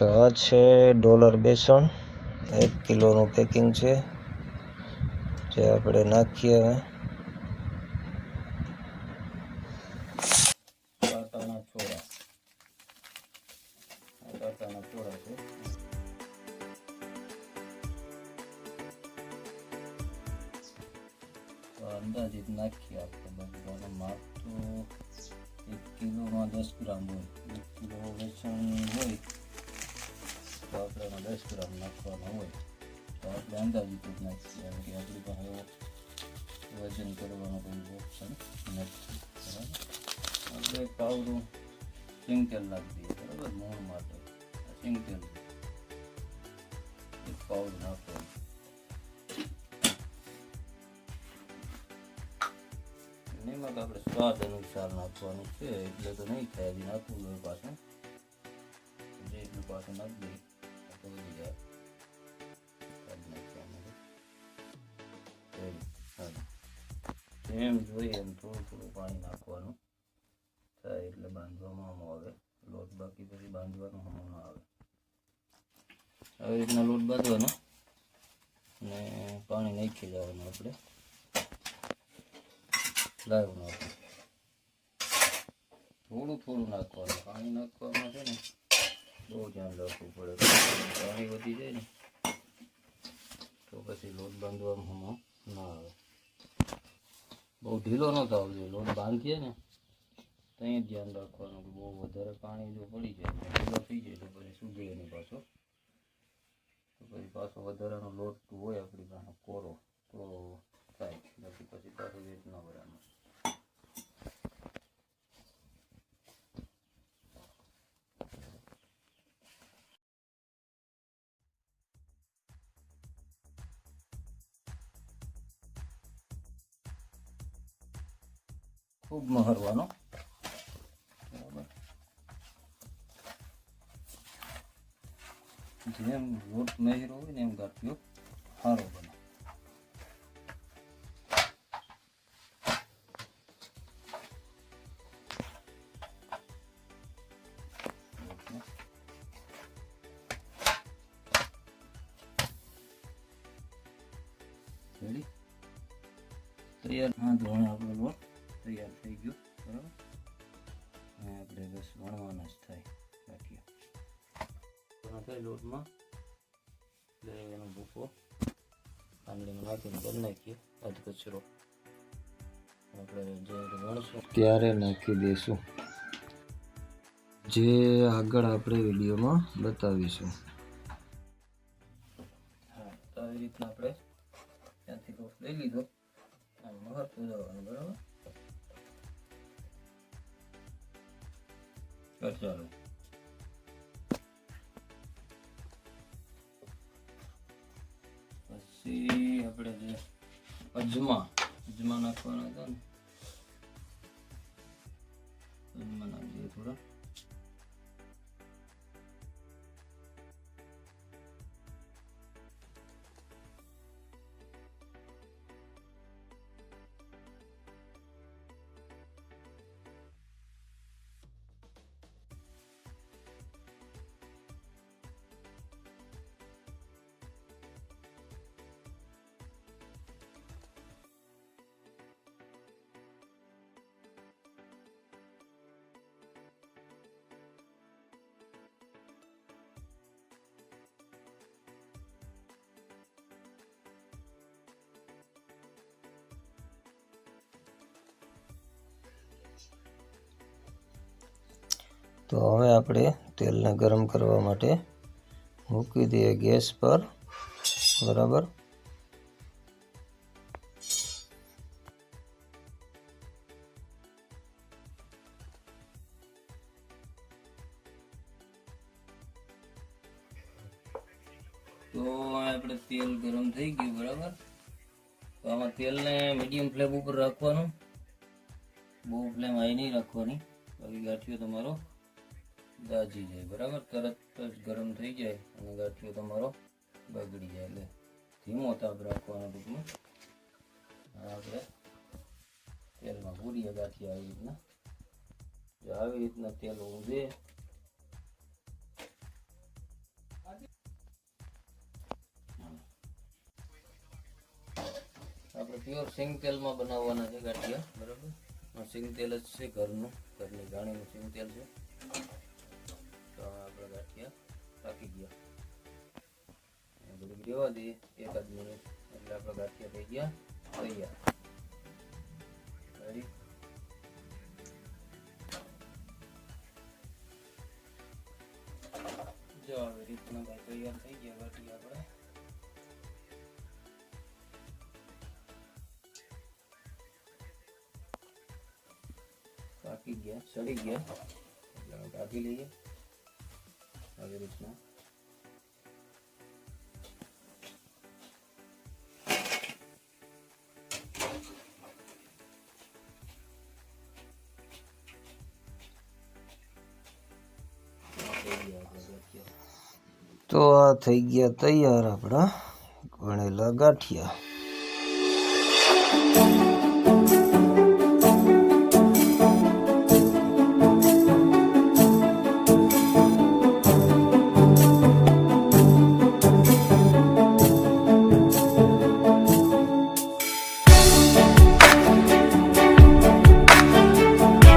તો આ છે ડોલર બેસણ. એક કિલોનું પેકિંગ છે. જે આપણે નાખીએ હવે. અંદાજિત નાખીએ આપણે બધાને માપ તો એક કિલોમાં દસ ગ્રામ હોય. એક કિલો બેસન હોય. તો આપણે એમાં દસ ગ્રામ નાખવાના હોય તો આપણે અંદાજિત જ નાખીએ કારણ કે આપણી પાસે એવો વજન કરવાનો કોઈ ઓપ્શન નથી બરાબર આપણે પાવડું સિંગ તેલ નાખી દઈએ બરાબર મોણ માટે આ સિંગ તેલ એક પાવડું નાખવાનું નિમક આપણે સ્વાદ અનુસાર નાખવાનું છે એટલે તો નહીં થાય હજી નાખવું હોય પાછું જે એટલું પાછું નાખી દઈએ જેમ જોઈએ એમ થોડું થોડું પાણી નાખવાનું. થાય એટલે બાંધવામાં આવે. લોટ બાકી પછી બાંધવાનો હમણાં આવે. આવી રીતના લોટ બાંધવાનો. ને પાણી નાખી જવાનું આપણે. લાવવાનું આપણે. થોડું થોડું નાખવાનું. પાણી નાખવામાં છે ને, બહુ ધ્યાન રાખવું પડે. પાણી વધી જાય ને, તો પછી લોટ બાંધવામાં હમણાં ના આવે. બહુ ઢીલો ન થવો જોઈએ. લોટ બાંધીએ ને ત્યાં ધ્યાન રાખવાનું કે બહુ વધારે પાણી જો પડી જાય ઢીલો થઈ જાય, તો પછી સુગડે નહીં પાછો. તો પછી પાછો વધારાનો લોટ હોય આપણી પાસે, કોરો, તો ખૂબ મહરવાનો બરાબર. જેમ લોટ મહેરો હોય ને એમ ગાંઠિયો સારો બને. તૈયાર? હા ધોરણ આપણો લોટ. તૈયાર થઈ ગયો બરાબર? અને આપણે બસ વણવાના જ થાય ગાંઠિયા થાય લોટમાં. એનો ભૂકો પાંદડીમાં નાખીને કરી નાખીએ અધ કચરો. આપણે જ્યારે વણશું. ત્યારે નાખી દઈશું જે આગળ આપણે વિડીયોમાં બતાવીશું. હા તો આવી રીતના આપણે ત્યાંથી લોટ લઈ લીધો. આમ મહત્વ જવાનું બરાબર? ચાલ પછી આપણે જે અજમા અજમા નાખવાના હતા ને અજમા નાખી દઈએ થોડા તો હવે આપણે તેલને ગરમ કરવા માટે મૂકી દઈએ ગેસ પર. બરાબર? તો આપણે તેલ ગરમ થઈ ગયું, બરાબર? તો આમાં તેલને મીડિયમ ફ્લેમ ઉપર રાખવાનું. બહુ ફ્લેમ હાઈ નહીં રાખવાની. બાકી ગાંઠિયો તમારો દાજી જાય, બરાબર? તરત જ ગરમ થઈ જાય અને ગાંઠિયો તમારો બગડી જાય. એટલે ધીમો તાપ રાખવાનો ટૂંકમાં. આપણે તેલમાં પૂરીએ ગાંઠિયા આવી રીતના. જો આવી રીતના તેલ ઊંધે આપણે પ્યોર સિંગ તેલમાં બનાવવાના છે ગાંઠિયા, બરાબર? સિંગ તેલ જ છે ઘરનું. ઘરની ગાણીનું સિંગ તેલ છે. ગાંઠિયા પાકી ગયા. બધું રહેવા દઈએ એકાદ મિનિટ એટલે આપણા ગાંઠિયા થઈ ગયા. તૈયાર. રેડી જો આવી રીતના ભાઈ તૈયાર થઈ ગયા. ગાંઠિયા આપણે. પાકી ગયા. સડી ગયા. એટલે કાઢી લઈએ. આવી રીતના. તો આ થઈ ગયા તૈયાર આપણા વણેલા ગાંઠિયા.